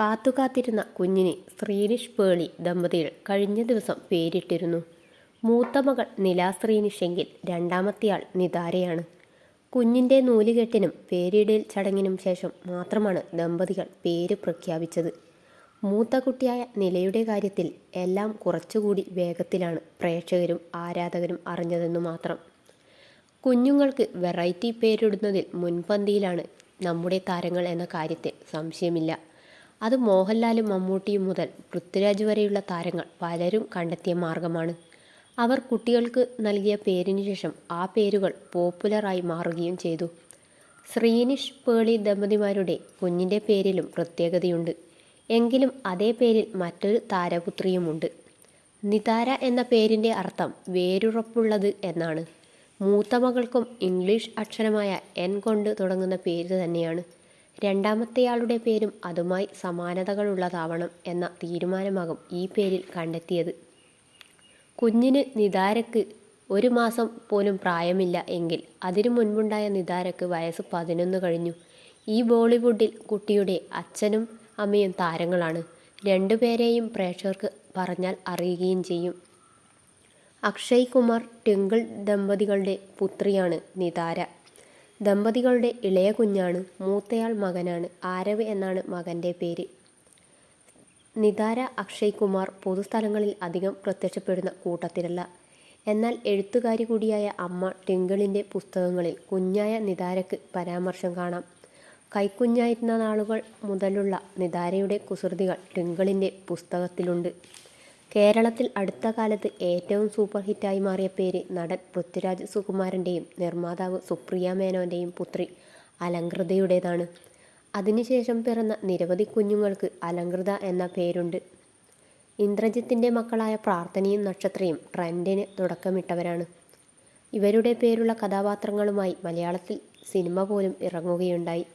കാത്തുകാത്തിരുന്ന കുഞ്ഞിനെ ശ്രീനിഷ് പേളി ദമ്പതികൾ കഴിഞ്ഞ ദിവസം പേരിട്ടിരുന്നു. മൂത്ത മകൾ നിലാശ്രീനിഷെങ്കിൽ രണ്ടാമത്തെയാൾ നിതാരയാണ്. കുഞ്ഞിന്റെ നൂലുകെട്ടിനും പേരിടൽ ചടങ്ങിനും ശേഷം മാത്രമാണ് ദമ്പതികൾ പേര് പ്രഖ്യാപിച്ചത്. മൂത്ത കുട്ടിയായ നിലയുടെ കാര്യത്തിൽ എല്ലാം കുറച്ചുകൂടി വേഗത്തിലാണ് പ്രേക്ഷകരും ആരാധകരും അറിഞ്ഞതെന്നു മാത്രം. കുഞ്ഞുങ്ങൾക്ക് വെറൈറ്റി പേരിടുന്നതിൽ മുൻപന്തിയിലാണ് നമ്മുടെ താരങ്ങൾ എന്ന കാര്യത്തിൽ സംശയമില്ല. അത് മോഹൻലാലും മമ്മൂട്ടിയും മുതൽ പൃഥ്വിരാജ് വരെയുള്ള താരങ്ങൾ പലരും കണ്ടെത്തിയ മാർഗമാണ്. അവർ കുട്ടികൾക്ക് നൽകിയ പേരിന് ശേഷം ആ പേരുകൾ പോപ്പുലറായി മാറുകയും ചെയ്തു. ശ്രീനിഷ് പേളി ദമ്പതിമാരുടെ കുഞ്ഞിന്റെ പേരിലും പ്രത്യേകതയുണ്ട്. എങ്കിലും അതേ പേരിൽ മറ്റൊരു താരപുത്രിയുമുണ്ട്. നിതാര എന്ന പേരിന്റെ അർത്ഥം വേരുറപ്പുള്ളത് എന്നാണ്. മൂത്ത മകൾക്കും ഇംഗ്ലീഷ് അക്ഷരമായ എൻ കൊണ്ട് തുടങ്ങുന്ന പേര് തന്നെയാണ്. രണ്ടാമത്തെയാളുടെ പേരും അതുമായി സമാനതകളുള്ളതാവണം എന്ന തീരുമാനമാകും ഈ പേരിൽ കണ്ടെത്തിയത്. കുഞ്ഞിന് നിതാരക്ക് ഒരു മാസം പോലും പ്രായമില്ല എങ്കിൽ അതിനു മുൻപുണ്ടായ നിതാരക്ക് വയസ്സ് പതിനൊന്ന് കഴിഞ്ഞു. ഈ ബോളിവുഡിൽ കുട്ടിയുടെ അച്ഛനും അമ്മയും താരങ്ങളാണ്. രണ്ടുപേരെയും പ്രേക്ഷകർക്ക് പറഞ്ഞാൽ അറിയുകയും ചെയ്യും. അക്ഷയ് കുമാർ ട്വിങ്കിൾ ദമ്പതികളുടെ പുത്രിയാണ് നിതാര. ദമ്പതികളുടെ ഇളയ കുഞ്ഞാണ്. മൂത്തയാൾ മകനാണ്. ആരവ് എന്നാണ് മകന്റെ പേര്. നിതാര അക്ഷയ് കുമാർ പൊതുസ്ഥലങ്ങളിൽ അധികം പ്രത്യക്ഷപ്പെടുന്ന കൂട്ടത്തിലല്ല. എന്നാൽ എഴുത്തുകാരി കൂടിയായ അമ്മ ടിങ്കിളിന്റെ പുസ്തകങ്ങളിൽ കുഞ്ഞായ നിതാരക്ക് പരാമർശം കാണാം. കൈക്കുഞ്ഞായിരുന്ന നാളുകൾ മുതലുള്ള നിതാരയുടെ കുസൃതികൾ ടിങ്കിളിന്റെ പുസ്തകത്തിലുണ്ട്. കേരളത്തിൽ അടുത്ത കാലത്ത് ഏറ്റവും സൂപ്പർ ഹിറ്റായി മാറിയ പേര് നടൻ പൃഥ്വിരാജ് സുകുമാരന്റെയും നിർമ്മാതാവ് സുപ്രിയ മേനോന്റെയും പുത്രി അലങ്കൃതയുടേതാണ്. അതിനുശേഷം പിറന്ന നിരവധി കുഞ്ഞുങ്ങൾക്ക് അലങ്കൃത എന്ന പേരുണ്ട്. ഇന്ദ്രജിത്തിന്റെ മക്കളായ പ്രാർത്ഥനയും നക്ഷത്രയും ട്രെൻഡിന് തുടക്കമിട്ടവരാണ്. ഇവരുടെ പേരുള്ള കഥാപാത്രങ്ങളുമായി മലയാളത്തിൽ സിനിമ പോലും ഇറങ്ങുകയുണ്ടായി.